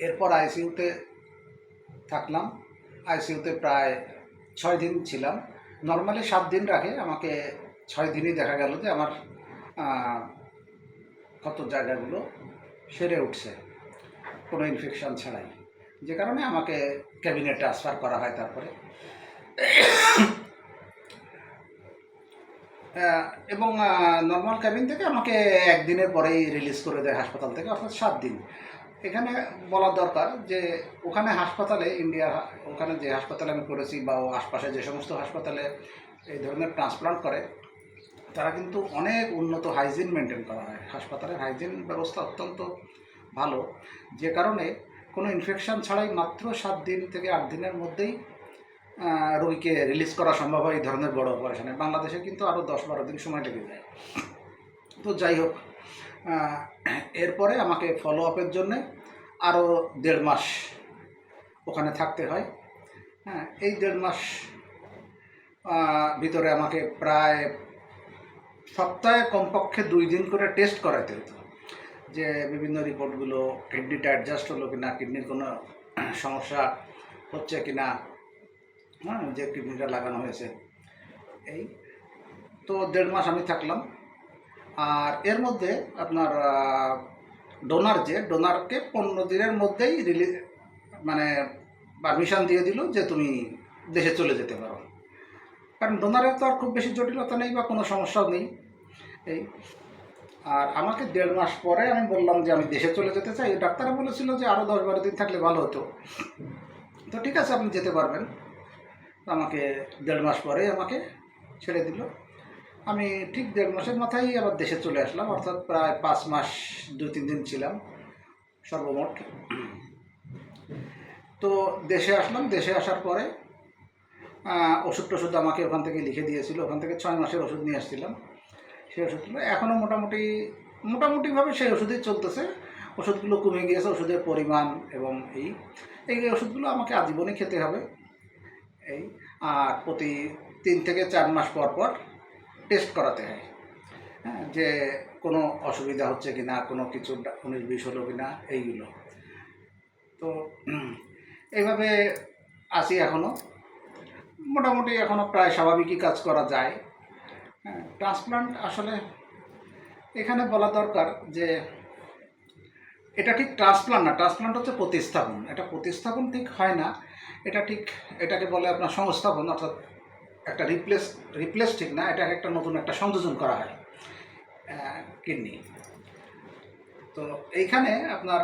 এরপর আইসিইউতে থাকলাম। আইসিইউতে প্রায় ছয় দিন ছিলাম। নর্মালি সাত দিন রাখে। আমাকে ছয় দিনই দেখা গেল যে আমার কত জায়গাগুলো সেরে উঠছে। কোনো ইনফেকশন ছাড়াই। যে কারণে আমাকে ক্যাবিনেট ট্রান্সফার করা হয় তারপরে। এবং নর্মাল ক্যাবিন থেকে আমাকে একদিনের পরেই রিলিজ করে দেয় হাসপাতাল থেকে, অর্থাৎ সাত দিন। এখানে বলা দরকার যে ওখানে হাসপাতালে ইন্ডিয়া ওখানে যে হাসপাতালে আমি করেছি বা আশপাশে যে সমস্ত হাসপাতালে এই ধরনের ট্রান্সপ্লান্ট করে, তারা কিন্তু অনেক উন্নত হাইজিন মেনটেন করা হয়। হাসপাতালের হাইজিন ব্যবস্থা অত্যন্ত ভালো। যে কারণে কোনো ইনফেকশন ছাড়াই মাত্র সাত দিন থেকে আট দিনের মধ্যেই রোগীকে রিলিজ করা সম্ভব হয় এই ধরনের বড় অপারেশনে। বাংলাদেশে কিন্তু আরও দশ বারো দিন সময় লেগে যায়। তো যাই হোক এরপরে আমাকে ফলো আপের জন্যে আরও দেড় মাস ওখানে থাকতে হয়। হ্যাঁ এই দেড় মাস ভিতরে আমাকে প্রায় সপ্তাহে কমপক্ষে দুই দিন করে টেস্ট করাইতে হতো যে বিভিন্ন রিপোর্টগুলো কিডনিটা অ্যাডজাস্ট হলো কি না কিডনির কোনো সমস্যা হচ্ছে কি না হ্যাঁ যে কিডনিটা লাগানো হয়েছে। এই তো দেড় মাস আমি থাকলাম। আর এর মধ্যে আপনার ডোনার যে ডোনারকে পনেরো দিনের মধ্যেই রিলিজ মানে পারমিশন দিয়ে দিল যে তুমি দেশে চলে যেতে পারো। কারণ ডোনারের তো আর খুব বেশি জটিলতা নেই বা কোনো সমস্যাও নেই। এই, আর আমাকে দেড় মাস পরে আমি বললাম যে আমি দেশে চলে যেতে চাই। ডাক্তাররা বলেছিল যে আরও দশ বারো দিন থাকলে ভালো হতো। তো ঠিক আছে, আপনি যেতে পারবেন। আমাকে দেড় মাস পরে আমাকে ছেড়ে দিল। আমি ঠিক দেড় মাসের মাথায় আবার দেশে চলে আসলাম, অর্থাৎ প্রায় পাঁচ মাস, দু, তিন দিন ছিলাম সর্বমোট। তো দেশে আসলাম, দেশে আসার পরে ওষুধ টষুধ আমাকে ওখান থেকে লিখে দিয়েছিল, ওখান থেকে ছয় মাসের ওষুধ নিয়ে আসছিলাম। সেই ওষুধগুলো এখনও মোটামুটি, মোটামুটিভাবে সেই ওষুধই চলতেছে। ওষুধগুলো কমে গিয়েছে, ওষুধের পরিমাণ এবং এই এই ওষুধগুলো আমাকে আজীবনই খেতে হবে। এই, আর প্রতি তিন থেকে চার মাস পর পর টেস্ট করাতে হয়। হ্যাঁ যে কোনো অসুবিধা হচ্ছে কি না কোনো কিছু উনিশ বিষ হলো কি না এইগুলো। তো এইভাবে আছি এখনও মোটামুটি এখনও প্রায় স্বাভাবিকই কাজ করা যায়। হ্যাঁ ট্রান্সপ্লান্ট আসলে এখানে বলা দরকার যে এটা ঠিক ট্রান্সপ্লান্ট না ট্রান্সপ্লান্ট হচ্ছে প্রতিস্থাপন। এটা প্রতিস্থাপন ঠিক হয় না। এটা ঠিক এটাকে বলে আপনার সংস্থাপন, অর্থাৎ একটা রিপ্লেস রিপ্লেস ঠিক না, এটা একটা নতুন একটা সংযোজন করা হয় কিডনি। তো এইখানে আপনার